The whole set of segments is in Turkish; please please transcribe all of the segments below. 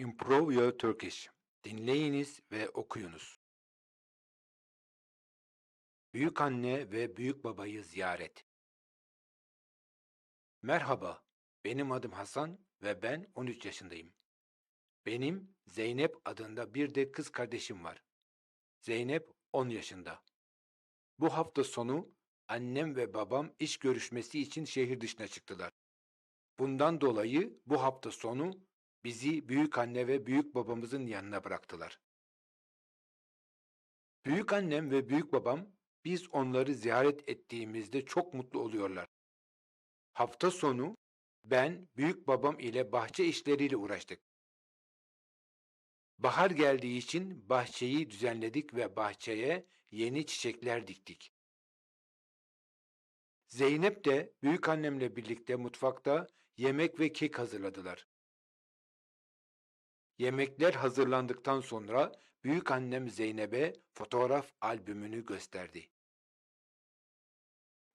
Improve Your Turkish. Dinleyiniz ve okuyunuz. Büyük anne ve büyük babayı ziyaret. Merhaba, benim adım Hasan ve ben 13 yaşındayım. Benim Zeynep adında bir de kız kardeşim var. Zeynep 10 yaşında. Bu hafta sonu annem ve babam iş görüşmesi için şehir dışına çıktılar. Bundan dolayı bu hafta sonu bizi büyük anne ve büyük babamızın yanına bıraktılar. Büyük annem ve büyük babam biz onları ziyaret ettiğimizde çok mutlu oluyorlar. Hafta sonu ben büyük babam ile bahçe işleriyle uğraştık. Bahar geldiği için bahçeyi düzenledik ve bahçeye yeni çiçekler diktik. Zeynep de büyük annemle birlikte mutfakta yemek ve kek hazırladılar. Yemekler hazırlandıktan sonra büyük annem Zeynep'e fotoğraf albümünü gösterdi.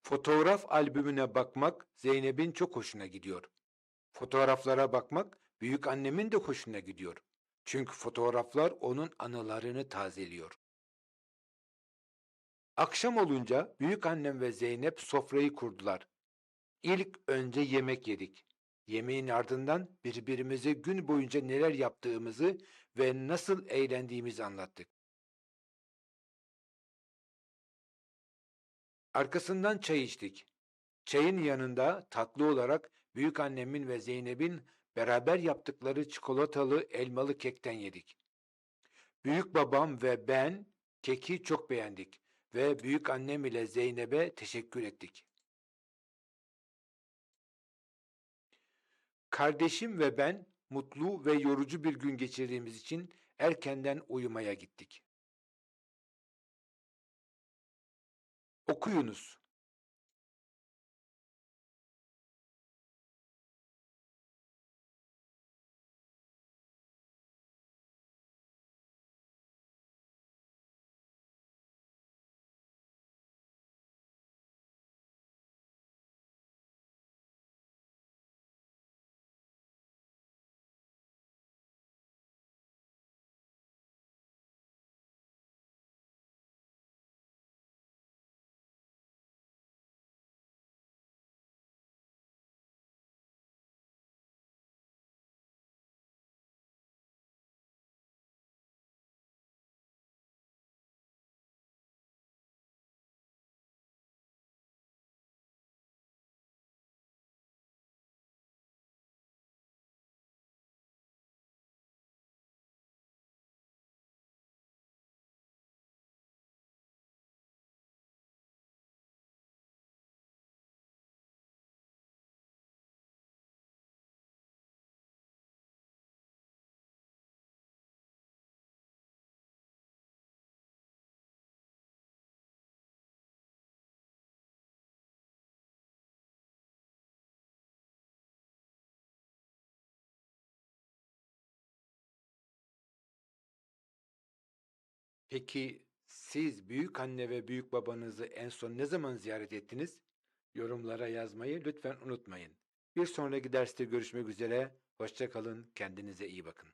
Fotoğraf albümüne bakmak Zeynep'in çok hoşuna gidiyor. Fotoğraflara bakmak büyük annemin de hoşuna gidiyor. Çünkü fotoğraflar onun anılarını tazeliyor. Akşam olunca büyük annem ve Zeynep sofrayı kurdular. İlk önce yemek yedik. Yemeğin ardından birbirimize gün boyunca neler yaptığımızı ve nasıl eğlendiğimizi anlattık. Arkasından çay içtik. Çayın yanında tatlı olarak büyük annemin ve Zeynep'in beraber yaptıkları çikolatalı elmalı kekten yedik. Büyük babam ve ben keki çok beğendik ve büyük annem ile Zeynep'e teşekkür ettik. Kardeşim ve ben mutlu ve yorucu bir gün geçirdiğimiz için erkenden uyumaya gittik. Okuyunuz. Peki siz büyük anne ve büyük babanızı en son ne zaman ziyaret ettiniz? Yorumlara yazmayı lütfen unutmayın. Bir sonraki derste görüşmek üzere. Hoşça kalın. Kendinize iyi bakın.